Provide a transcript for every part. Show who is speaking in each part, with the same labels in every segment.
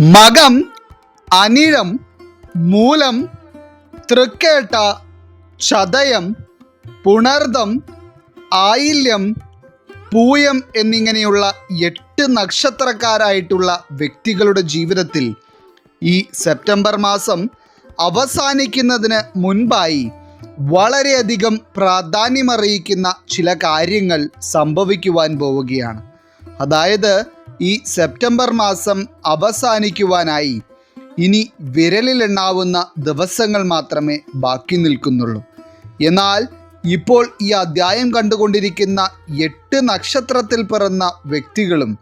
Speaker 1: മകം അനിഴം മൂലം തൃക്കേട്ട ചതയം പുണർദം ആയില്യം പൂയം എന്നിങ്ങനെയുള്ള എട്ട് നക്ഷത്രക്കാരായിട്ടുള്ള വ്യക്തികളുടെ ജീവിതത്തിൽ ഈ സെപ്റ്റംബർ മാസം അവസാനിക്കുന്നതിന് മുൻപായി വളരെയധികം പ്രാധാന്യമറിയിക്കുന്ന ചില കാര്യങ്ങൾ സംഭവിക്കുവാൻ പോവുകയാണ്. അതായത് ഈ സെപ്റ്റംബർ മാസം അവസാനിക്കുവാനായി. ഇനി വിരലിലെണ്ണാവുന്ന ദിവസങ്ങൾ മാത്രമേ ബാക്കി നിൽക്കുന്നുള്ളൂ. എന്നാൽ ഇപ്പോൾ ഈ അധ്യായം കണ്ടുകൊണ്ടിരിക്കുന്ന എട്ട് നക്ഷത്രത്തിൽ പിറന്ന വ്യക്തികളും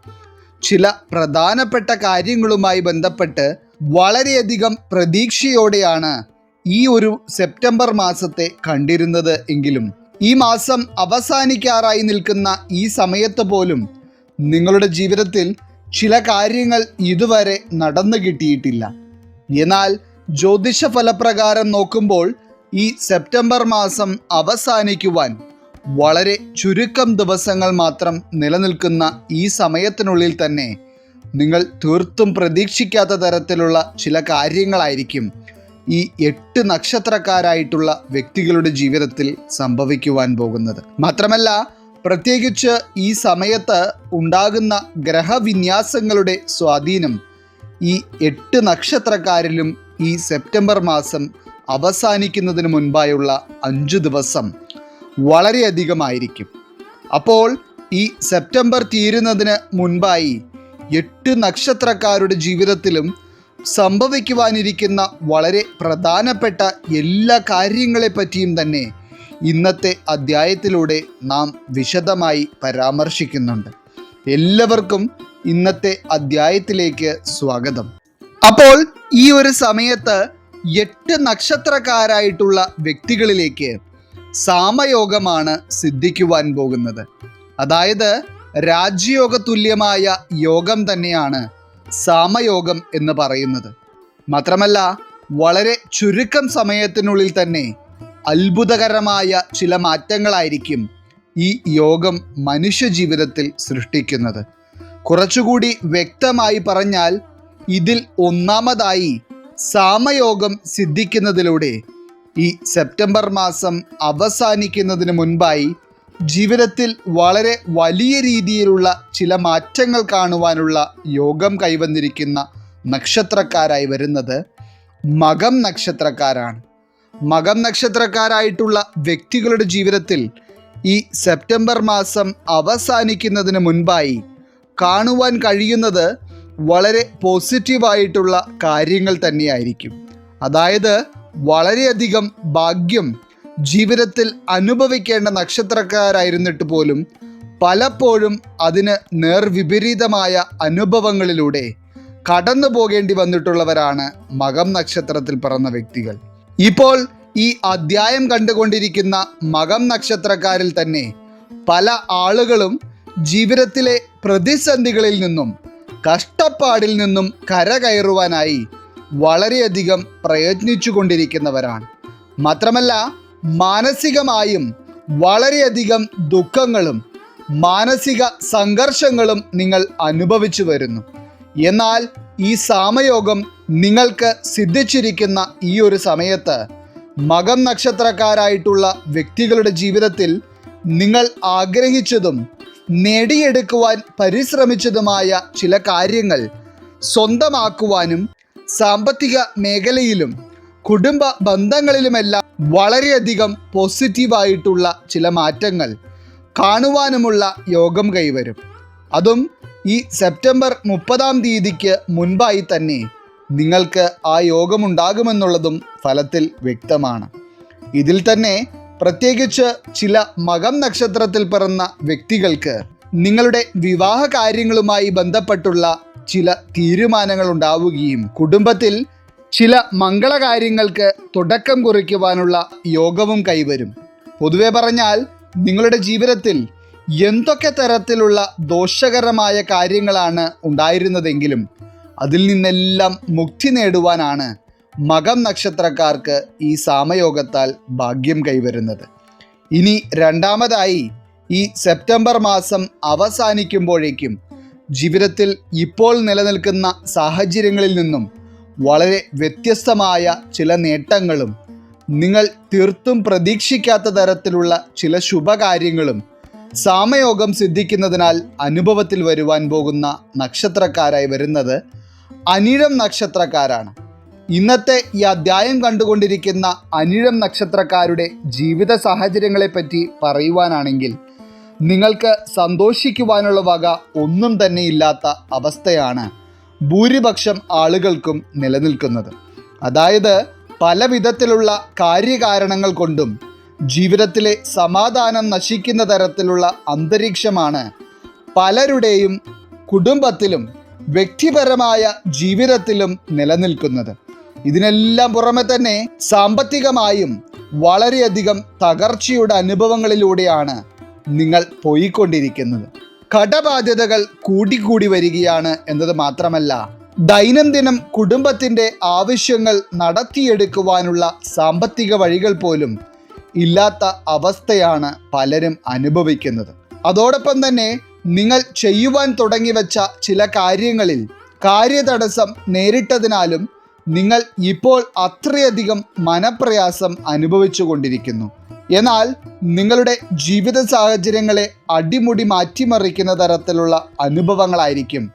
Speaker 1: ചില പ്രധാനപ്പെട്ട കാര്യങ്ങളുമായി ബന്ധപ്പെട്ട് വളരെയധികം പ്രതീക്ഷയോടെയാണ് ഈ ഒരു സെപ്റ്റംബർ മാസത്തെ കണ്ടിരുന്നത് എങ്കിലും. ഈ മാസം അവസാനിക്കാറായി നിൽക്കുന്ന ഈ സമയത്ത് പോലും നിങ്ങളുടെ ജീവിതത്തിൽ ചില കാര്യങ്ങൾ ഇതുവരെ നടന്നു കിട്ടിയിട്ടില്ല. എന്നാൽ ജ്യോതിഷ ഫലപ്രകാരം നോക്കുമ്പോൾ ഈ സെപ്റ്റംബർ മാസം അവസാനിക്കുവാൻ വളരെ ചുരുക്കം ദിവസങ്ങൾ മാത്രം നിലനിൽക്കുന്ന ഈ സമയത്തിനുള്ളിൽ തന്നെ നിങ്ങൾ തീർത്തും പ്രതീക്ഷിക്കാത്ത തരത്തിലുള്ള ചില കാര്യങ്ങളായിരിക്കും ഈ എട്ട് നക്ഷത്രക്കാരായിട്ടുള്ള വ്യക്തികളുടെ ജീവിതത്തിൽ സംഭവിക്കുവാൻ പോകുന്നത്. മാത്രമല്ല പ്രത്യേകിച്ച് ഈ സമയത്ത് ഉണ്ടാകുന്ന ഗ്രഹവിന്യാസങ്ങളുടെ സ്വാധീനം ഈ എട്ട് നക്ഷത്രക്കാരിലും ഈ സെപ്റ്റംബർ മാസം അവസാനിക്കുന്നതിന് മുൻപായുള്ള അഞ്ച് ദിവസം വളരെയധികമായിരിക്കും. അപ്പോൾ ഈ സെപ്റ്റംബർ തീരുന്നതിന് മുൻപായി എട്ട് നക്ഷത്രക്കാരുടെ ജീവിതത്തിലും സംഭവിക്കുവാനിരിക്കുന്ന വളരെ പ്രധാനപ്പെട്ട എല്ലാ കാര്യങ്ങളെപ്പറ്റിയും തന്നെ ഇന്നത്തെ അധ്യായത്തിലൂടെ നാം വിശദമായി പരാമർശിക്കുന്നുണ്ട്. എല്ലാവർക്കും ഇന്നത്തെ അധ്യായത്തിലേക്ക് സ്വാഗതം. അപ്പോൾ ഈ ഒരു സമയത്ത് എട്ട് നക്ഷത്രക്കാരായിട്ടുള്ള വ്യക്തികളിലേക്ക് സാമയോഗമാണ് സിദ്ധിക്കുവാൻ പോകുന്നത്. അതായത് രാജ്യയോഗ തുല്യമായ യോഗം തന്നെയാണ് സാമയോഗം എന്ന് പറയുന്നത്. മാത്രമല്ല വളരെ ചുരുക്കം സമയത്തിനുള്ളിൽ തന്നെ അത്ഭുതകരമായ ചില മാറ്റങ്ങളായിരിക്കും ഈ യോഗം മനുഷ്യ ജീവിതത്തിൽ സൃഷ്ടിക്കുന്നത്. കുറച്ചുകൂടി വ്യക്തമായി പറഞ്ഞാൽ ഇതിൽ ഒന്നാമതായി സാമയോഗം സിദ്ധിക്കുന്നതിലൂടെ ഈ സെപ്റ്റംബർ മാസം അവസാനിക്കുന്നതിന് മുൻപായി ജീവിതത്തിൽ വളരെ വലിയ രീതിയിലുള്ള ചില മാറ്റങ്ങൾ കാണുവാനുള്ള യോഗം കൈവന്നിരിക്കുന്ന നക്ഷത്രക്കാരായി വരുന്നത് മകം നക്ഷത്രക്കാരാണ്. മകം നക്ഷത്രക്കാരായിട്ടുള്ള വ്യക്തികളുടെ ജീവിതത്തിൽ ഈ സെപ്റ്റംബർ മാസം അവസാനിക്കുന്നതിന് മുൻപായി കാണുവാൻ കഴിയുന്നത് വളരെ പോസിറ്റീവായിട്ടുള്ള കാര്യങ്ങൾ തന്നെയായിരിക്കും. അതായത് വളരെയധികം ഭാഗ്യം ജീവിതത്തിൽ അനുഭവിക്കേണ്ട നക്ഷത്രക്കാരായിരുന്നിട്ട് പോലും പലപ്പോഴും അതിന് നേർവിപരീതമായ അനുഭവങ്ങളിലൂടെ കടന്നു പോകേണ്ടി വന്നിട്ടുള്ളവരാണ് മകം നക്ഷത്രത്തിൽ പിറന്ന വ്യക്തികൾ. ഇപ്പോൾ ഈ അധ്യായം കണ്ടുകൊണ്ടിരിക്കുന്ന മകം നക്ഷത്രക്കാരിൽ തന്നെ പല ആളുകളും ജീവിതത്തിലെ പ്രതിസന്ധികളിൽ നിന്നും കഷ്ടപ്പാടിൽ നിന്നും കരകയറുവാനായി വളരെയധികം പ്രയത്നിച്ചു കൊണ്ടിരിക്കുന്നവരാണ് മാത്രമല്ല മാനസികമായും വളരെയധികം ദുഃഖങ്ങളും മാനസിക സംഘർഷങ്ങളും നിങ്ങൾ അനുഭവിച്ചു വരുന്നു. എന്നാൽ ഈ സാമയോഗം നിങ്ങൾക്ക് സിദ്ധിച്ചിരിക്കുന്ന ഈ ഒരു സമയത്ത് മകം നക്ഷത്രക്കാരായിട്ടുള്ള വ്യക്തികളുടെ ജീവിതത്തിൽ നിങ്ങൾ ആഗ്രഹിച്ചതും നേടിയെടുക്കുവാൻ പരിശ്രമിച്ചതുമായ ചില കാര്യങ്ങൾ സ്വന്തമാക്കുവാനും സാമ്പത്തിക മേഖലയിലും കുടുംബ ബന്ധങ്ങളിലുമെല്ലാം വളരെയധികം പോസിറ്റീവായിട്ടുള്ള ചില മാറ്റങ്ങൾ കാണുവാനുമുള്ള യോഗം കൈവരും. അതും ഈ സെപ്റ്റംബർ മുപ്പതാം തീയതിക്ക് മുൻപായി തന്നെ. നിങ്ങൾക്ക് ആ യോഗമുണ്ടാകുമെന്നുള്ളതും ഫലത്തിൽ വ്യക്തമാണ്. ഇതിൽ തന്നെ പ്രത്യേകിച്ച് ചില മകം നക്ഷത്രത്തിൽ പിറന്ന വ്യക്തികൾക്ക് നിങ്ങളുടെ വിവാഹ കാര്യങ്ങളുമായി ബന്ധപ്പെട്ടുള്ള ചില തീരുമാനങ്ങൾ ഉണ്ടാവുകയും കുടുംബത്തിൽ ചില മംഗളകാര്യങ്ങൾക്ക് തുടക്കം കുറിക്കുവാനുള്ള യോഗവും കൈവരും. പൊതുവെ പറഞ്ഞാൽ നിങ്ങളുടെ ജീവിതത്തിൽ എന്തൊക്കെ തരത്തിലുള്ള ദോഷകരമായ കാര്യങ്ങളാണ് ഉണ്ടായിരുന്നതെങ്കിലും അതിൽ നിന്നെല്ലാം മുക്തി നേടുവാനാണ് മകം നക്ഷത്രക്കാർക്ക് ഈ സാമയോഗത്താൽ ഭാഗ്യം കൈവരുന്നത്. ഇനി രണ്ടാമതായി ഈ സെപ്റ്റംബർ മാസം അവസാനിക്കുമ്പോഴേക്കും ജീവിതത്തിൽ ഇപ്പോൾ നിലനിൽക്കുന്ന സാഹചര്യങ്ങളിൽ നിന്നും വളരെ വ്യത്യസ്തമായ ചില നേട്ടങ്ങളും നിങ്ങൾ തീർത്തും പ്രതീക്ഷിക്കാത്ത തരത്തിലുള്ള ചില ശുഭകാര്യങ്ങളും സാമയോഗം സിദ്ധിക്കുന്നതിനാൽ അനുഭവത്തിൽ വരുവാൻ പോകുന്ന നക്ഷത്രക്കാരായി വരുന്നത് അനിഴം നക്ഷത്രക്കാരാണ്. ഇന്നത്തെ ഈ അധ്യായം കണ്ടുകൊണ്ടിരിക്കുന്ന അനിഴം നക്ഷത്രക്കാരുടെ ജീവിത സാഹചര്യങ്ങളെപ്പറ്റി പറയുവാനാണെങ്കിൽ നിങ്ങൾക്ക് സന്തോഷിക്കുവാനുള്ള വക ഒന്നും തന്നെ ഇല്ലാത്ത അവസ്ഥയാണ് ഭൂരിപക്ഷം ആളുകൾക്കും നിലനിൽക്കുന്നത്. അതായത് പല വിധത്തിലുള്ള കാര്യകാരണങ്ങൾ കൊണ്ടും ജീവിതത്തിലെ സമാധാനം നശിക്കുന്ന തരത്തിലുള്ള അന്തരീക്ഷമാണ് പലരുടെയും കുടുംബത്തിലും വ്യക്തിപരമായ ജീവിതത്തിലും നിലനിൽക്കുന്നത്. ഇതിനെല്ലാം പുറമെ തന്നെ സാമ്പത്തികമായും വളരെയധികം തകർച്ചയുടെ അനുഭവങ്ങളിലൂടെയാണ് നിങ്ങൾ പോയിക്കൊണ്ടിരിക്കുന്നത്. കടബാധ്യതകൾ കൂടിക്കൂടി വരികയാണ് എന്നത് മാത്രമല്ല ദൈനംദിനം കുടുംബത്തിന്റെ ആവശ്യങ്ങൾ നടത്തിയെടുക്കുവാനുള്ള സാമ്പത്തിക വഴികൾ പോലും ഇല്ലാത്ത അവസ്ഥയാണ് പലരും അനുഭവിക്കുന്നത്. അതോടൊപ്പം തന്നെ നിങ്ങൾ ചെയ്യുവാൻ തുടങ്ങി വെച്ച ചില കാര്യങ്ങളിൽ കാര്യതടസ്സം നേരിട്ടതിനാലും നിങ്ങൾ ഇപ്പോൾ അത്രയധികം മനപ്രയാസം അനുഭവിച്ചു കൊണ്ടിരിക്കുന്നു. എന്നാൽ നിങ്ങളുടെ ജീവിത സാഹചര്യങ്ങളെ അടിമുടി മാറ്റിമറിക്കുന്ന തരത്തിലുള്ള അനുഭവങ്ങളായിരിക്കും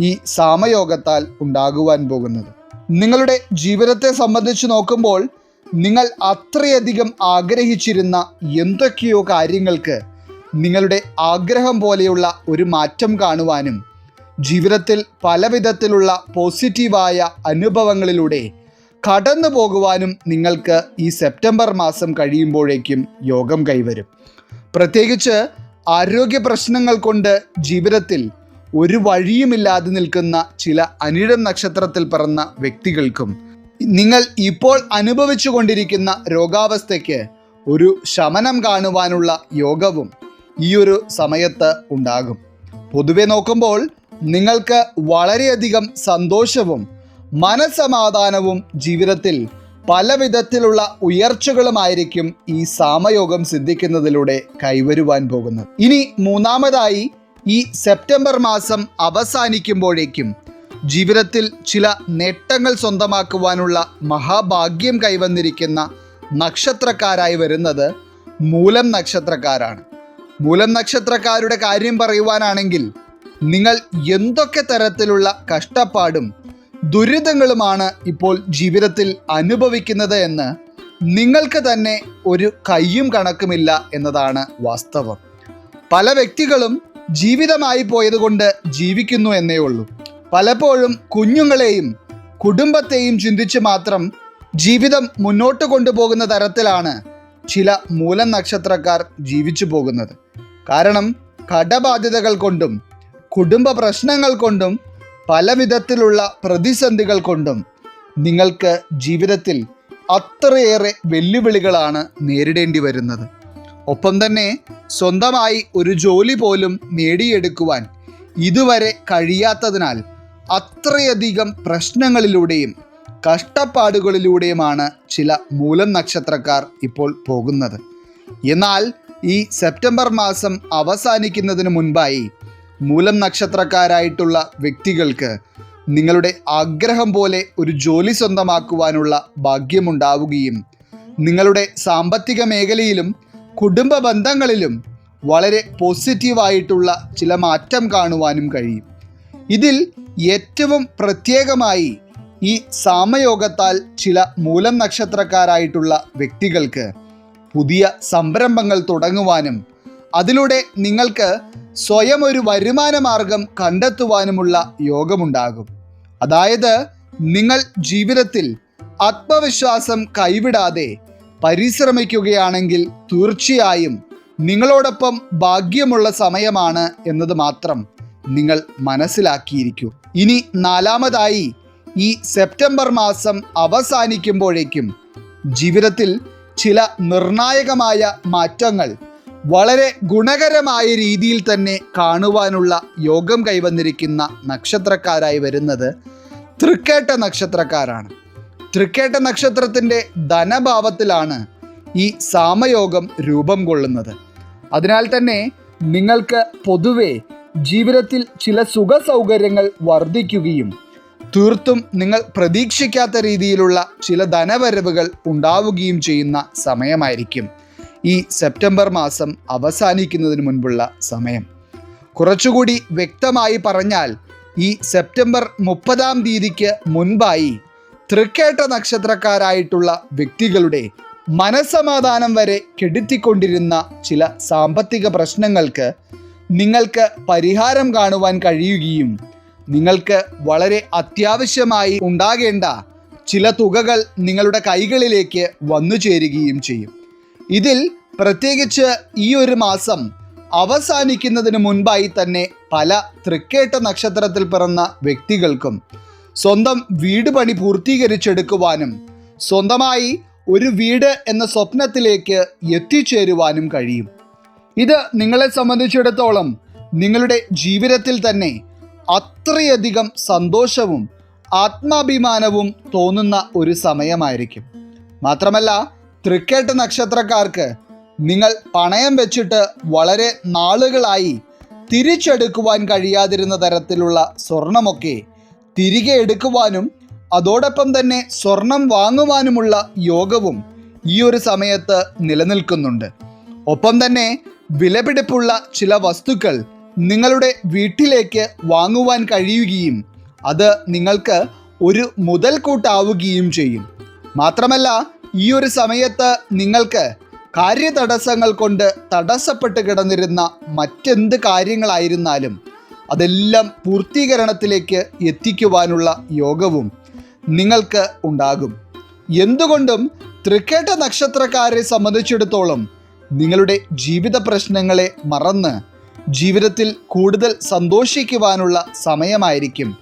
Speaker 1: ഈ സാമയോഗത്താൽ ഉണ്ടാകുവാൻ പോകുന്നത്. നിങ്ങളുടെ ജീവിതത്തെ സംബന്ധിച്ച് നോക്കുമ്പോൾ നിങ്ങൾ അത്രയധികം ആഗ്രഹിച്ചിരുന്ന എന്തൊക്കെയോ കാര്യങ്ങൾക്ക് നിങ്ങളുടെ ആഗ്രഹം പോലെയുള്ള ഒരു മാറ്റം കാണുവാനും ജീവിതത്തിൽ പല വിധത്തിലുള്ള പോസിറ്റീവായ അനുഭവങ്ങളിലൂടെ കടന്നു പോകുവാനും നിങ്ങൾക്ക് ഈ സെപ്റ്റംബർ മാസം കഴിയുമ്പോഴേക്കും യോഗം കൈവരും. പ്രത്യേകിച്ച് ആരോഗ്യ പ്രശ്നങ്ങൾ കൊണ്ട് ജീവിതത്തിൽ ഒരു വഴിയുമില്ലാതെ നിൽക്കുന്ന ചില അനിഴം നക്ഷത്രത്തിൽ പിറന്ന വ്യക്തികൾക്കും നിങ്ങൾ ഇപ്പോൾ അനുഭവിച്ചു കൊണ്ടിരിക്കുന്ന രോഗാവസ്ഥയ്ക്ക് ഒരു ശമനം കാണുവാനുള്ള യോഗവും ഈ ഒരു സമയത്ത് ഉണ്ടാകും. പൊതുവെ നോക്കുമ്പോൾ നിങ്ങൾക്ക് വളരെയധികം സന്തോഷവും മനസമാധാനവും ജീവിതത്തിൽ പല വിധത്തിലുള്ള ഉയർച്ചകളുമായിരിക്കും ഈ സാമയോഗം സിദ്ധിക്കുന്നതിലൂടെ കൈവരുവാൻ പോകുന്നത്. ഇനി മൂന്നാമതായി ഈ സെപ്റ്റംബർ മാസം അവസാനിക്കുമ്പോഴേക്കും ജീവിതത്തിൽ ചില നേട്ടങ്ങൾ സ്വന്തമാക്കുവാനുള്ള മഹാഭാഗ്യം കൈവന്നിരിക്കുന്ന നക്ഷത്രക്കാരായി വരുന്നത് മൂലം നക്ഷത്രക്കാരാണ്. മൂലം നക്ഷത്രക്കാരുടെ കാര്യം പറയുവാനാണെങ്കിൽ നിങ്ങൾ എന്തൊക്കെ തരത്തിലുള്ള കഷ്ടപ്പാടും ദുരിതങ്ങളുമാണ് ഇപ്പോൾ ജീവിതത്തിൽ അനുഭവിക്കുന്നത് എന്ന് നിങ്ങൾക്ക് തന്നെ ഒരു കയ്യും കണക്കുമില്ല എന്നതാണ് വാസ്തവം. പല വ്യക്തികളും ജീവിതമായി പോയതുകൊണ്ട് ജീവിക്കുന്നു എന്നേ ഉള്ളൂ. പലപ്പോഴും കുഞ്ഞുങ്ങളെയും കുടുംബത്തെയും ചിന്തിച്ച് മാത്രം ജീവിതം മുന്നോട്ട് കൊണ്ടുപോകുന്ന തരത്തിലാണ് ചില മൂലം നക്ഷത്രക്കാർ ജീവിച്ചു പോകുന്നത്. കാരണം കടബാധ്യതകൾ കൊണ്ടും കുടുംബ പ്രശ്നങ്ങൾ കൊണ്ടും പലവിധത്തിലുള്ള പ്രതിസന്ധികൾ കൊണ്ടും നിങ്ങൾക്ക് ജീവിതത്തിൽ അത്രയേറെ വെല്ലുവിളികളാണ് നേരിടേണ്ടി വരുന്നത്. ഒപ്പം തന്നെ സ്വന്തമായി ഒരു ജോലി പോലും നേടിയെടുക്കുവാൻ ഇതുവരെ കഴിയാത്തതിനാൽ അത്രയധികം പ്രശ്നങ്ങളിലൂടെയും കഷ്ടപ്പാടുകളിലൂടെയുമാണ് ചില മൂലം നക്ഷത്രക്കാർ ഇപ്പോൾ പോകുന്നത്. എന്നാൽ ഈ സെപ്റ്റംബർ മാസം അവസാനിക്കുന്നതിന് മുൻപായി മൂലം നക്ഷത്രക്കാരായിട്ടുള്ള വ്യക്തികൾക്ക് നിങ്ങളുടെ ആഗ്രഹം പോലെ ഒരു ജോലി സ്വന്തമാക്കുവാനുള്ള ഭാഗ്യമുണ്ടാവുകയും നിങ്ങളുടെ സാമ്പത്തിക മേഖലയിലും കുടുംബ ബന്ധങ്ങളിലും വളരെ പോസിറ്റീവായിട്ടുള്ള ചില മാറ്റം കാണുവാനും കഴിയും. ഇതിൽ ഏറ്റവും പ്രത്യേകമായി ഈ സാമയോഗത്താൽ ചില മൂലം നക്ഷത്രക്കാരായിട്ടുള്ള വ്യക്തികൾക്ക് പുതിയ സംരംഭങ്ങൾ തുടങ്ങുവാനും അതിലൂടെ നിങ്ങൾക്ക് സ്വയം ഒരു വരുമാന മാർഗം കണ്ടെത്തുവാനുമുള്ള യോഗമുണ്ടാകും. അതായത് നിങ്ങൾ ജീവിതത്തിൽ ആത്മവിശ്വാസം കൈവിടാതെ പരിശ്രമിക്കുകയാണെങ്കിൽ തീർച്ചയായും നിങ്ങളോടൊപ്പം ഭാഗ്യമുള്ള സമയമാണ് എന്നത് മാത്രം നിങ്ങൾ മനസ്സിലാക്കിയിരിക്കൂ. ഇനി നാലാമതായി ഈ സെപ്റ്റംബർ മാസം അവസാനിക്കുമ്പോഴേക്കും ജീവിതത്തിൽ ചില നിർണായകമായ മാറ്റങ്ങൾ വളരെ ഗുണകരമായ രീതിയിൽ തന്നെ കാണുവാനുള്ള യോഗം കൈവന്നിരിക്കുന്ന നക്ഷത്രക്കാരായി വരുന്നത് തൃക്കേട്ട നക്ഷത്രക്കാരാണ്. തൃക്കേട്ട നക്ഷത്രത്തിന്റെ ധനഭാവത്തിലാണ് ഈ സാമയോഗം രൂപം കൊള്ളുന്നത്. അതിനാൽ തന്നെ നിങ്ങൾക്ക് പൊതുവെ ജീവിതത്തിൽ ചില സുഖ സൗകര്യങ്ങൾ വർദ്ധിക്കുകയും തീർത്തും നിങ്ങൾ പ്രതീക്ഷിക്കാത്ത രീതിയിലുള്ള ചില ധനവരവുകൾ ഉണ്ടാവുകയും ചെയ്യുന്ന സമയമായിരിക്കും ഈ സെപ്റ്റംബർ മാസം അവസാനിക്കുന്നതിന് മുൻപുള്ള സമയം. കുറച്ചുകൂടി വ്യക്തമായി പറഞ്ഞാൽ ഈ സെപ്റ്റംബർ മുപ്പതാം തീയതിക്ക് മുൻപായി തൃക്കേട്ട നക്ഷത്രക്കാരായിട്ടുള്ള വ്യക്തികളുടെ മനസമാധാനം വരെ കെടുത്തിക്കൊണ്ടിരുന്ന ചില സാമ്പത്തിക പ്രശ്നങ്ങൾക്ക് നിങ്ങൾക്ക് പരിഹാരം കാണുവാൻ കഴിയുകയും നിങ്ങൾക്ക് വളരെ അത്യാവശ്യമായി ഉണ്ടാകേണ്ട ചില തുകകൾ നിങ്ങളുടെ കൈകളിലേക്ക് വന്നു ചേരുകയും ചെയ്യും. ഇതിൽ പ്രത്യേകിച്ച് ഈ ഒരു മാസം അവസാനിക്കുന്നതിന് മുൻപായി തന്നെ പല തൃക്കേട്ട നക്ഷത്രത്തിൽ പിറന്ന വ്യക്തികൾക്കും സ്വന്തം വീട് പണി പൂർത്തീകരിച്ചെടുക്കുവാനും സ്വന്തമായി ഒരു വീട് എന്ന സ്വപ്നത്തിലേക്ക് എത്തിച്ചേരുവാനും കഴിയും. ഇത് നിങ്ങളെ സംബന്ധിച്ചിടത്തോളം നിങ്ങളുടെ ജീവിതത്തിൽ തന്നെ അത്രയധികം സന്തോഷവും ആത്മാഭിമാനവും തോന്നുന്ന ഒരു സമയമായിരിക്കും. മാത്രമല്ല തൃക്കേട്ട് നക്ഷത്രക്കാർക്ക് നിങ്ങൾ പണയം വെച്ചിട്ട് വളരെ നാളുകളായി തിരിച്ചെടുക്കുവാൻ കഴിയാതിരുന്ന തരത്തിലുള്ള സ്വർണമൊക്കെ തിരികെ എടുക്കുവാനും അതോടൊപ്പം തന്നെ സ്വർണം വാങ്ങുവാനുമുള്ള യോഗവും ഈ ഒരു സമയത്ത് നിലനിൽക്കുന്നുണ്ട്. ഒപ്പം തന്നെ വിലപിടിപ്പുള്ള ചില വസ്തുക്കൾ നിങ്ങളുടെ വീട്ടിലേക്ക് വാങ്ങുവാൻ കഴിയുകയും അത് നിങ്ങൾക്ക് ഒരു മുതൽക്കൂട്ടാവുകയും ചെയ്യും. മാത്രമല്ല ഈ ഒരു സമയത്ത് നിങ്ങൾക്ക് കാര്യതടസ്സങ്ങൾ കൊണ്ട് തടസ്സപ്പെട്ട് കിടന്നിരുന്ന മറ്റെന്ത് കാര്യങ്ങളായിരുന്നാലും അതെല്ലാം പൂർത്തീകരണത്തിലേക്ക് എത്തിക്കുവാനുള്ള യോഗവും നിങ്ങൾക്ക് ഉണ്ടാകും. എന്തുകൊണ്ടും തൃക്കേട്ട നക്ഷത്രക്കാരെ സംബന്ധിച്ചിടത്തോളം നിങ്ങളുടെ ജീവിത പ്രശ്നങ്ങളെ മറന്ന് ജീവിതത്തിൽ കൂടുതൽ സന്തോഷിക്കുവാനുള്ള സമയമായിരിക്കും.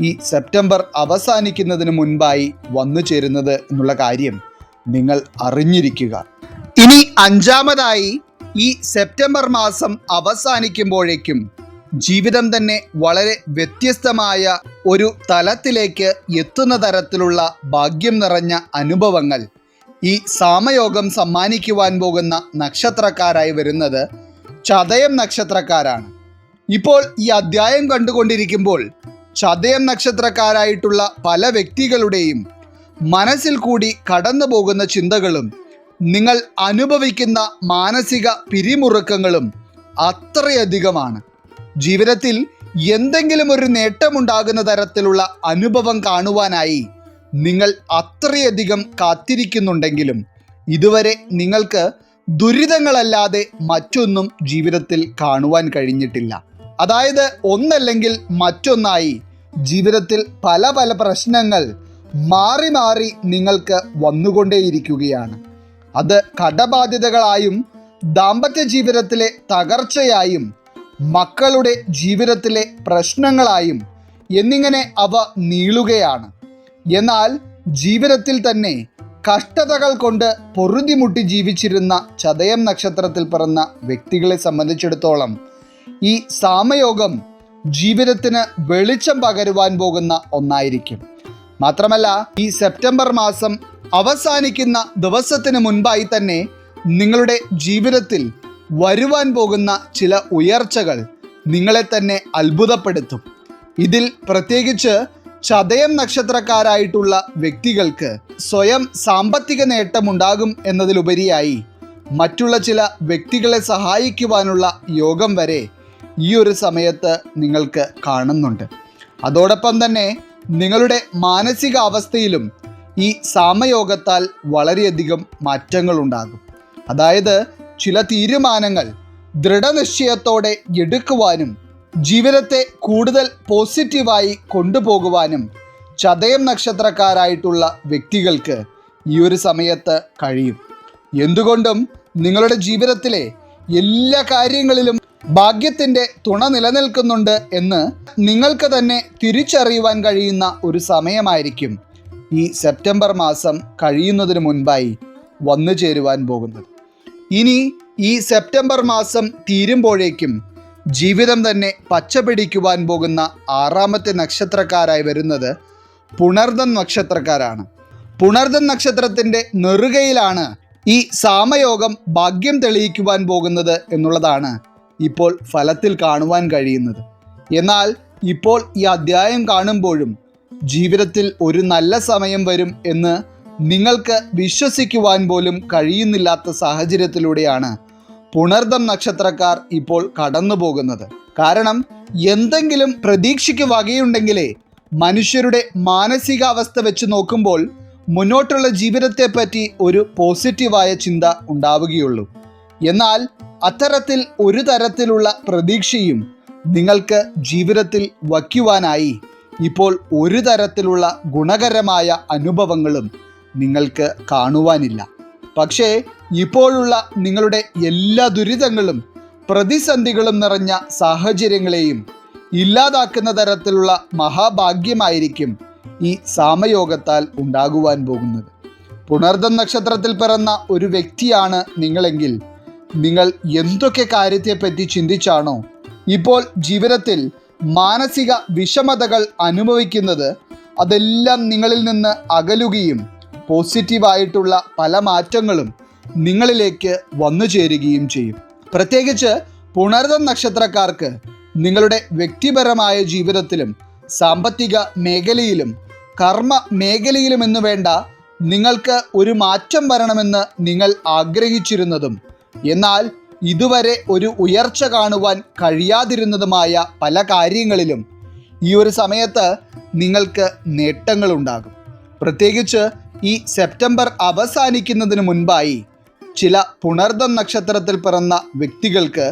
Speaker 1: ഈ സെപ്റ്റംബർ അവസാനിക്കുന്നതിന് മുൻപായി വന്നു ചേരുന്നത് എന്നുള്ള കാര്യം നിങ്ങൾ അറിഞ്ഞിരിക്കുക. ഇനി അഞ്ചാമതായി ഈ സെപ്റ്റംബർ മാസം അവസാനിക്കുമ്പോഴേക്കും ജീവിതം തന്നെ വളരെ വ്യത്യസ്തമായ ഒരു തലത്തിലേക്ക് എത്തുന്ന തരത്തിലുള്ള ഭാഗ്യം നിറഞ്ഞ അനുഭവങ്ങൾ. ഈ സാമയോഗം സമ്മാനിക്കുവാൻ പോകുന്ന നക്ഷത്രക്കാരായി വരുന്നത് ചതയം നക്ഷത്രക്കാരാണ്. ഇപ്പോൾ ഈ അധ്യായം കണ്ടുകൊണ്ടിരിക്കുമ്പോൾ ചതയം നക്ഷത്രക്കാരായിട്ടുള്ള പല വ്യക്തികളുടെയും മനസ്സിൽ കൂടി കടന്നു പോകുന്ന ചിന്തകളും നിങ്ങൾ അനുഭവിക്കുന്ന മാനസിക പിരിമുറുക്കങ്ങളും അത്രയധികമാണ്. ജീവിതത്തിൽ എന്തെങ്കിലും ഒരു നേട്ടമുണ്ടാകുന്ന തരത്തിലുള്ള അനുഭവം കാണുവാനായി നിങ്ങൾ അത്രയധികം കാത്തിരിക്കുന്നുണ്ടെങ്കിലും ഇതുവരെ നിങ്ങൾക്ക് ദുരിതങ്ങളല്ലാതെ മറ്റൊന്നും ജീവിതത്തിൽ കാണുവാൻ കഴിഞ്ഞിട്ടില്ല. അതായത് ഒന്നല്ലെങ്കിൽ മറ്റൊന്നായി ജീവിതത്തിൽ പല പല പ്രശ്നങ്ങൾ മാറി മാറി നിങ്ങൾക്ക് വന്നുകൊണ്ടേയിരിക്കുകയാണ്. അത് കടബാധ്യതകളായും ദാമ്പത്യ ജീവിതത്തിലെ തകർച്ചയായും മക്കളുടെ ജീവിതത്തിലെ പ്രശ്നങ്ങളായും എന്നിങ്ങനെ അവ നീളുകയാണ്. എന്നാൽ ജീവിതത്തിൽ തന്നെ കഷ്ടതകൾ കൊണ്ട് പൊറുതിമുട്ടി ജീവിച്ചിരുന്ന ചതയം നക്ഷത്രത്തിൽ പിറന്ന വ്യക്തികളെ സംബന്ധിച്ചിടത്തോളം ഈ സാമയോഗം ജീവിതത്തിന് വെളിച്ചം പകരുവാൻ പോകുന്ന ഒന്നായിരിക്കും. മാത്രമല്ല ഈ സെപ്റ്റംബർ മാസം അവസാനിക്കുന്ന ദിവസത്തിന് മുൻപായി തന്നെ നിങ്ങളുടെ ജീവിതത്തിൽ വരുവാൻ പോകുന്ന ചില ഉയർച്ചകൾ നിങ്ങളെ തന്നെ അത്ഭുതപ്പെടുത്തും. ഇതിൽ പ്രത്യേകിച്ച് ചതയം നക്ഷത്രക്കാരായിട്ടുള്ള വ്യക്തികൾക്ക് സ്വയം സാമ്പത്തിക നേട്ടമുണ്ടാകും എന്നതിലുപരിയായി മറ്റുള്ള ചില വ്യക്തികളെ സഹായിക്കുവാനുള്ള യോഗം വരെ ഈ ഒരു സമയത്ത് നിങ്ങൾക്ക് കാണുന്നുണ്ട്. അതോടൊപ്പം തന്നെ നിങ്ങളുടെ മാനസികാവസ്ഥയിലും ഈ സാമയോഗത്താൽ വളരെയധികം മാറ്റങ്ങൾ ഉണ്ടാകും അതായത് ചില തീരുമാനങ്ങൾ ദൃഢനിശ്ചയത്തോടെ എടുക്കുവാനും ജീവിതത്തെ കൂടുതൽ പോസിറ്റീവായി കൊണ്ടുപോകുവാനും ചതയം നക്ഷത്രക്കാരായിട്ടുള്ള വ്യക്തികൾക്ക് ഈ ഒരു സമയത്ത് കഴിയും. എന്തുകൊണ്ടും നിങ്ങളുടെ ജീവിതത്തിലെ എല്ലാ കാര്യങ്ങളിലും ഭാഗ്യത്തിന്റെ തുണ നിലനിൽക്കുന്നുണ്ട് എന്ന് നിങ്ങൾക്ക് തന്നെ തിരിച്ചറിയുവാൻ കഴിയുന്ന ഒരു സമയമായിരിക്കും ഈ സെപ്റ്റംബർ മാസം കഴിയുന്നതിന് മുൻപായി വന്നു ചേരുവാൻ പോകുന്നത്. ഇനി ഈ സെപ്റ്റംബർ മാസം തീരുമ്പോഴേക്കും ജീവിതം തന്നെ പച്ചപിടിക്കുവാൻ പോകുന്ന ആറാമത്തെ നക്ഷത്രക്കാരായി വരുന്നത് പുണർദൻ നക്ഷത്രക്കാരാണ്. പുണർദൻ നക്ഷത്രത്തിന്റെ നെറുകയിലാണ് ഈ സാമയോഗം ഭാഗ്യം തെളിയിക്കുവാൻ പോകുന്നത് എന്നുള്ളതാണ് ഇപ്പോൾ ഫലത്തിൽ കാണുവാൻ കഴിയുന്നത്. എന്നാൽ ഇപ്പോൾ ഈ അധ്യായം കാണുമ്പോഴും ജീവിതത്തിൽ ഒരു നല്ല സമയം വരും എന്ന് നിങ്ങൾക്ക് വിശ്വസിക്കുവാൻ പോലും കഴിയുന്നില്ലാത്ത സാഹചര്യത്തിലൂടെയാണ് പുണർദം നക്ഷത്രക്കാർ ഇപ്പോൾ കടന്നു പോകുന്നത് കാരണം എന്തെങ്കിലും പ്രതീക്ഷയ്ക്ക് വകയുണ്ടെങ്കിലേ മനുഷ്യരുടെ മാനസികാവസ്ഥ വെച്ച് നോക്കുമ്പോൾ മുന്നോട്ടുള്ള ജീവിതത്തെപ്പറ്റി ഒരു പോസിറ്റീവായ ചിന്ത ഉണ്ടാവുകയുള്ളൂ. എന്നാൽ അത്തരത്തിൽ ഒരു തരത്തിലുള്ള പ്രതീക്ഷയും നിങ്ങൾക്ക് ജീവിതത്തിൽ വയ്ക്കുവാനായി ഇപ്പോൾ ഒരു തരത്തിലുള്ള ഗുണകരമായ അനുഭവങ്ങളും നിങ്ങൾക്ക് കാണുവാനില്ല. പക്ഷേ ഇപ്പോഴുള്ള നിങ്ങളുടെ എല്ലാ ദുരിതങ്ങളും പ്രതിസന്ധികളും നിറഞ്ഞ സാഹചര്യങ്ങളെയും ഇല്ലാതാക്കുന്ന തരത്തിലുള്ള മഹാഭാഗ്യമായിരിക്കും ഈ സാമയോഗത്താൽ ഉണ്ടാകുവാൻ പോകുന്നത്. പുണർദം നക്ഷത്രത്തിൽ പിറന്ന ഒരു വ്യക്തിയാണ് നിങ്ങളെങ്കിൽ നിങ്ങൾ എന്തൊക്കെ കാര്യത്തെപ്പറ്റി ചിന്തിച്ചാണോ? ഇപ്പോൾ ജീവിതത്തിൽ മാനസിക വിഷമതകൾ അനുഭവിക്കുന്നത് അതെല്ലാം നിങ്ങളിൽ നിന്ന് അകലുകയും പോസിറ്റീവായിട്ടുള്ള പല മാറ്റങ്ങളും നിങ്ങളിലേക്ക് വന്നു ചേരുകയും ചെയ്യും. പ്രത്യേകിച്ച് പുണർദ നക്ഷത്രക്കാർക്ക് നിങ്ങളുടെ വ്യക്തിപരമായ ജീവിതത്തിലും സാമ്പത്തിക മേഖലയിലും കർമ്മ മേഖലയിലും എന്ന് വേണ്ട നിങ്ങൾക്ക് ഒരു മാറ്റം വരണമെന്ന് നിങ്ങൾ ആഗ്രഹിച്ചിരുന്നതും എന്നാൽ ഇതുവരെ ഒരു ഉയർച്ച കാണുവാൻ കഴിയാതിരുന്നതുമായ പല കാര്യങ്ങളിലും ഈ ഒരു സമയത്ത് നിങ്ങൾക്ക് നേട്ടങ്ങളുണ്ടാകും. പ്രത്യേകിച്ച് ഈ സെപ്റ്റംബർ അവസാനിക്കുന്നതിന് മുൻപായി ചില പുണർദം നക്ഷത്രത്തിൽ പിറന്ന വ്യക്തികൾക്ക്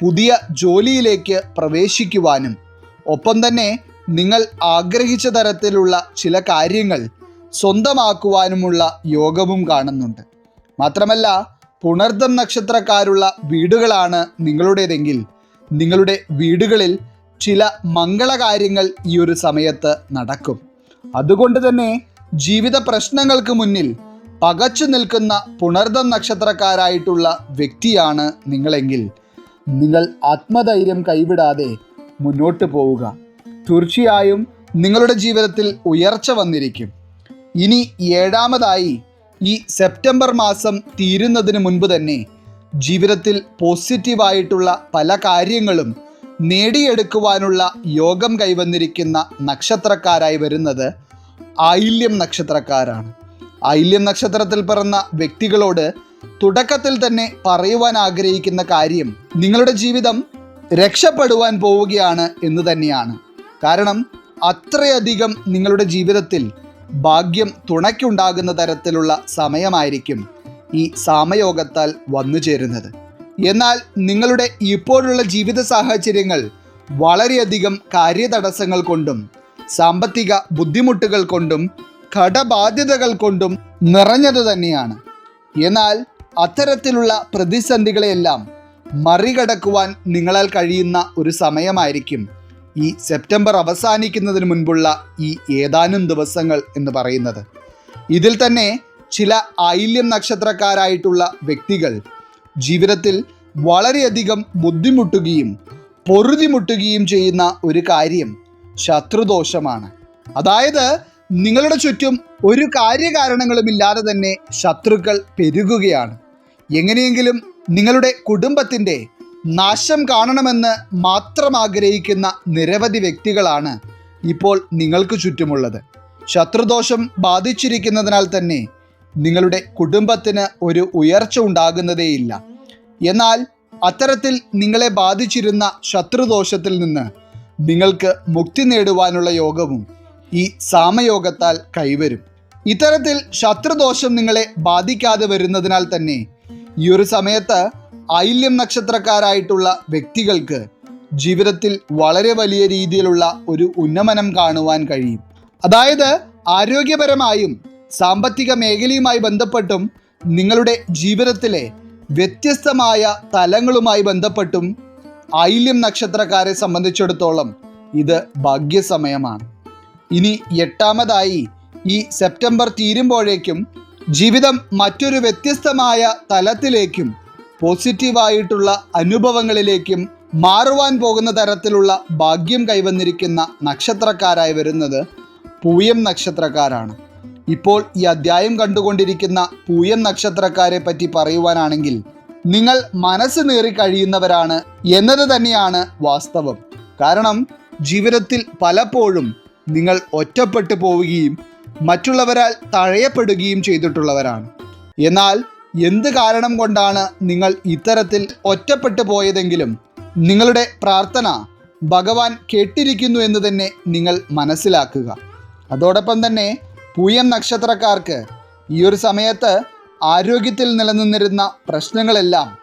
Speaker 1: പുതിയ ജോലിയിലേക്ക് പ്രവേശിക്കുവാനും ഒപ്പം തന്നെ നിങ്ങൾ ആഗ്രഹിച്ച തരത്തിലുള്ള ചില കാര്യങ്ങൾ സ്വന്തമാക്കുവാനുമുള്ള യോഗവും കാണുന്നുണ്ട്. മാത്രമല്ല പുണർദം നക്ഷത്രക്കാരുള്ള വീടുകളാണ് നിങ്ങളുടേതെങ്കിൽ നിങ്ങളുടെ വീടുകളിൽ ചില മംഗളകാര്യങ്ങൾ ഈ ഒരു സമയത്ത് നടക്കും. അതുകൊണ്ട് തന്നെ ജീവിത പ്രശ്നങ്ങൾക്ക് മുന്നിൽ പകച്ചു നിൽക്കുന്ന പുണർദം നക്ഷത്രക്കാരായിട്ടുള്ള വ്യക്തിയാണ് നിങ്ങളെങ്കിൽ നിങ്ങൾ ആത്മധൈര്യം കൈവിടാതെ മുന്നോട്ട് പോവുക. തീർച്ചയായും നിങ്ങളുടെ ജീവിതത്തിൽ ഉയർച്ച വന്നിരിക്കും. ഇനി ഏഴാമതായി ഈ സെപ്റ്റംബർ മാസം തീരുന്നതിന് മുൻപ് തന്നെ ജീവിതത്തിൽ പോസിറ്റീവായിട്ടുള്ള പല കാര്യങ്ങളും നേടിയെടുക്കുവാനുള്ള യോഗം കൈവന്നിരിക്കുന്ന നക്ഷത്രക്കാരായി വരുന്നത് ആയില്യം നക്ഷത്രക്കാരാണ്. ആയില്യം നക്ഷത്രത്തിൽ പിറന്ന വ്യക്തികളോട് തുടക്കത്തിൽ തന്നെ പറയുവാൻ ആഗ്രഹിക്കുന്ന കാര്യം നിങ്ങളുടെ ജീവിതം രക്ഷപ്പെടുവാൻ പോവുകയാണ് എന്ന് തന്നെയാണ്. കാരണം അത്രയധികം നിങ്ങളുടെ ജീവിതത്തിൽ ഭാഗ്യം തുണയ്ക്കുണ്ടാകുന്ന തരത്തിലുള്ള സമയമായിരിക്കും ഈ സാമയോഗത്താൽ വന്നു ചേരുന്നത്. എന്നാൽ നിങ്ങളുടെ ഇപ്പോഴുള്ള ജീവിത സാഹചര്യങ്ങൾ വളരെയധികം കാര്യതടസ്സങ്ങൾ കൊണ്ടും സാമ്പത്തിക ബുദ്ധിമുട്ടുകൾ കൊണ്ടും കടബാധ്യതകൾ കൊണ്ടും നിറഞ്ഞതു തന്നെയാണ്. എന്നാൽ അത്തരത്തിലുള്ള പ്രതിസന്ധികളെയെല്ലാം മറികടക്കുവാൻ നിങ്ങളാൽ കഴിയുന്ന ഒരു സമയമായിരിക്കും. ഈ സെപ്റ്റംബർ അവസാനിക്കുന്നതിന് മുൻപുള്ള ഈ ഏതാനും ദിവസങ്ങൾ എന്ന് പറയുന്നത്. ഇതിൽ തന്നെ ചില ഐല്യം നക്ഷത്രക്കാരായിട്ടുള്ള വ്യക്തികൾ ജീവിതത്തിൽ വളരെയധികം ബുദ്ധിമുട്ടുകയും പൊറുതിമുട്ടുകയും ചെയ്യുന്ന ഒരു കാര്യം ശത്രുദോഷമാണ്. അതായത് നിങ്ങളുടെ ചുറ്റും ഒരു കാര്യകാരണങ്ങളുമില്ലാതെ തന്നെ ശത്രുക്കൾ പെരുകുകയാണ്. എങ്ങനെയെങ്കിലും നിങ്ങളുടെ കുടുംബത്തിന്റെ നാശം കാണണമെന്ന് മാത്രം ആഗ്രഹിക്കുന്ന നിരവധി വ്യക്തികളാണ് ഇപ്പോൾ നിങ്ങൾക്ക് ചുറ്റുമുള്ളത്. ശത്രുദോഷം ബാധിച്ചിരിക്കുന്നതിനാൽ തന്നെ നിങ്ങളുടെ കുടുംബത്തിന് ഒരു ഉയർച്ച ഉണ്ടാകുന്നതേയില്ല. എന്നാൽ അത്തരത്തിൽ നിങ്ങളെ ബാധിച്ചിരുന്ന ശത്രുദോഷത്തിൽ നിന്ന് നിങ്ങൾക്ക് മുക്തി നേടുവാനുള്ള യോഗവും ഈ സാമയോഗത്താൽ കൈവരും. ഇത്തരത്തിൽ ശത്രുദോഷം നിങ്ങളെ ബാധിക്കാതെ വരുന്നതിനാൽ തന്നെ ഈ ഒരു സമയത്ത് ഐല്യം നക്ഷത്രക്കാരായിട്ടുള്ള വ്യക്തികൾക്ക് ജീവിതത്തിൽ വളരെ വലിയ രീതിയിലുള്ള ഒരു ഉന്നമനം കാണുവാൻ കഴിയും. അതായത് ആരോഗ്യപരമായും സാമ്പത്തിക മേഖലയുമായി ബന്ധപ്പെട്ടും നിങ്ങളുടെ ജീവിതത്തിലെ വ്യത്യസ്തമായ തലങ്ങളുമായി ബന്ധപ്പെട്ടും ഐല്യം നക്ഷത്രക്കാരെ സംബന്ധിച്ചിടത്തോളം ഇത് ഭാഗ്യസമയമാണ്. ഇനി എട്ടാമതായി ഈ സെപ്റ്റംബർ തീരുമ്പോഴേക്കും ജീവിതം മറ്റൊരു വ്യത്യസ്തമായ തലത്തിലേക്കും പോസിറ്റീവായിട്ടുള്ള അനുഭവങ്ങളിലേക്കും മാറുവാൻ പോകുന്ന തരത്തിലുള്ള ഭാഗ്യം കൈവന്നിരിക്കുന്ന നക്ഷത്രക്കാരായി വരുന്നത് പൂയം നക്ഷത്രക്കാരാണ്. ഇപ്പോൾ ഈ അധ്യായം കണ്ടുകൊണ്ടിരിക്കുന്ന പൂയം നക്ഷത്രക്കാരെ പറ്റി പറയുവാനാണെങ്കിൽ നിങ്ങൾ മനസ്സ് നേറി കഴിയുന്നവരാണ് എന്നത് തന്നെയാണ് വാസ്തവം. കാരണം ജീവിതത്തിൽ പലപ്പോഴും നിങ്ങൾ ഒറ്റപ്പെട്ടു പോവുകയും മറ്റുള്ളവരാൽ തഴയപ്പെടുകയും ചെയ്തിട്ടുള്ളവരാണ്. എന്നാൽ എന്ത് കാരണം കൊണ്ടാണ് നിങ്ങൾ ഇത്തരത്തിൽ ഒറ്റപ്പെട്ടു പോയതെങ്കിലും നിങ്ങളുടെ പ്രാർത്ഥന ഭഗവാൻ കേട്ടിരിക്കുന്നു എന്ന് തന്നെ നിങ്ങൾ മനസ്സിലാക്കുക. അതോടൊപ്പം തന്നെ പൂയം നക്ഷത്രക്കാർക്ക് ഈ ഒരു സമയത്ത് ആരോഗ്യത്തിൽ നിലനിന്നിരുന്ന പ്രശ്നങ്ങളെല്ലാം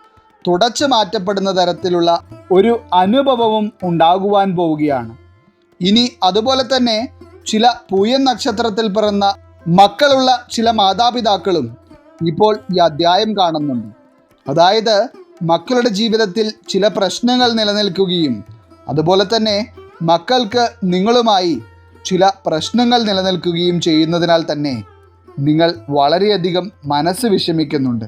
Speaker 1: തുടച്ചു മാറ്റപ്പെടുന്ന തരത്തിലുള്ള ഒരു അനുഭവവും ഉണ്ടാകുവാൻ പോവുകയാണ്. ഇനി അതുപോലെ തന്നെ ചില പൂയൻ നക്ഷത്രത്തിൽ പിറന്ന മക്കളുള്ള ചില മാതാപിതാക്കളും ഇപ്പോൾ ഈ അധ്യായം കാണുന്നുണ്ട്. അതായത് മക്കളുടെ ജീവിതത്തിൽ ചില പ്രശ്നങ്ങൾ നിലനിൽക്കുകയും അതുപോലെ തന്നെ മക്കൾക്ക് നിങ്ങളുമായി ചില പ്രശ്നങ്ങൾ നിലനിൽക്കുകയും ചെയ്യുന്നതിനാൽ തന്നെ നിങ്ങൾ വളരെയധികം മനസ്സ് വിഷമിക്കുന്നുണ്ട്.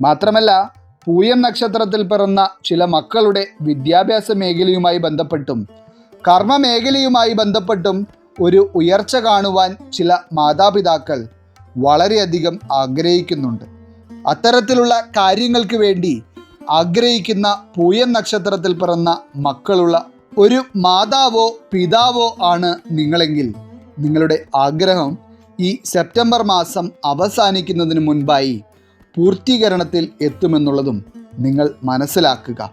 Speaker 1: മാത്രമല്ല പൂയം നക്ഷത്രത്തിൽ പിറന്ന ചില മക്കളുടെ വിദ്യാഭ്യാസ മേഖലയുമായി ബന്ധപ്പെട്ടും കർമ്മ മേഖലയുമായി ബന്ധപ്പെട്ടും ഒരു ഉയർച്ച കാണുവാൻ ചില മാതാപിതാക്കൾ വളരെയധികം ആഗ്രഹിക്കുന്നുണ്ട്. അത്തരത്തിലുള്ള കാര്യങ്ങൾക്ക് വേണ്ടി ആഗ്രഹിക്കുന്ന പൂയം നക്ഷത്രത്തിൽ പിറന്ന മക്കളുള്ള ഒരു മാതാവോ പിതാവോ ആണ് നിങ്ങളെങ്കിൽ നിങ്ങളുടെ ആഗ്രഹം ഈ സെപ്റ്റംബർ മാസം അവസാനിക്കുന്നതിന് മുൻപായി പൂർത്തീകരണത്തിൽ എത്തുമെന്നുള്ളതും നിങ്ങൾ മനസ്സിലാക്കുക.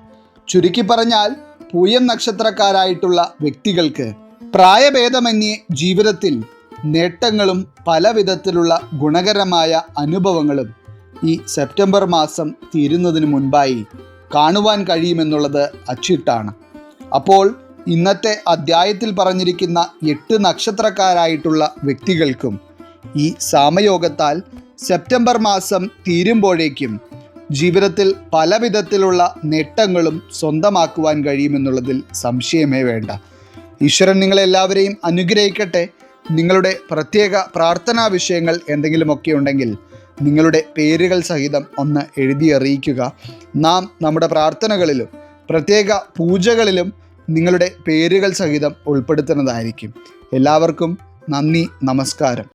Speaker 1: ചുരുക്കി പറഞ്ഞാൽ പൂയം നക്ഷത്രക്കാരായിട്ടുള്ള വ്യക്തികൾക്ക് പ്രായഭേദമന്യേ ജീവിതത്തിൽ നേട്ടങ്ങളും പല വിധത്തിലുള്ള ഗുണകരമായ അനുഭവങ്ങളും ഈ സെപ്റ്റംബർ മാസം തീരുന്നതിന് മുൻപായി കാണുവാൻ കഴിയുമെന്നുള്ളത് അച്ചിട്ടാണ്. അപ്പോൾ ഇന്നത്തെ അദ്ധ്യായത്തിൽ പറഞ്ഞിരിക്കുന്ന എട്ട് നക്ഷത്രക്കാരായിട്ടുള്ള വ്യക്തികൾക്കും ഈ സാമയോഗത്താൽ സെപ്റ്റംബർ മാസം തീരുമ്പോഴേക്കും ജീവിതത്തിൽ പല വിധത്തിലുള്ള നേട്ടങ്ങളും സ്വന്തമാക്കുവാൻ കഴിയുമെന്നുള്ളതിൽ സംശയമേ വേണ്ട. ഈശ്വരൻ നിങ്ങളെല്ലാവരെയും അനുഗ്രഹിക്കട്ടെ. നിങ്ങളുടെ പ്രത്യേക പ്രാർത്ഥനാ വിഷയങ്ങൾ എന്തെങ്കിലുമൊക്കെ ഉണ്ടെങ്കിൽ നിങ്ങളുടെ പേരുകൾ സഹിതം ഒന്ന് എഴുതി അറിയിക്കുക. നാം നമ്മുടെ പ്രാർത്ഥനകളിലും പ്രത്യേക പൂജകളിലും നിങ്ങളുടെ പേരുകൾ സഹിതം ഉൾപ്പെടുത്തുന്നതായിരിക്കും. എല്ലാവർക്കും നന്ദി നമസ്കാരം.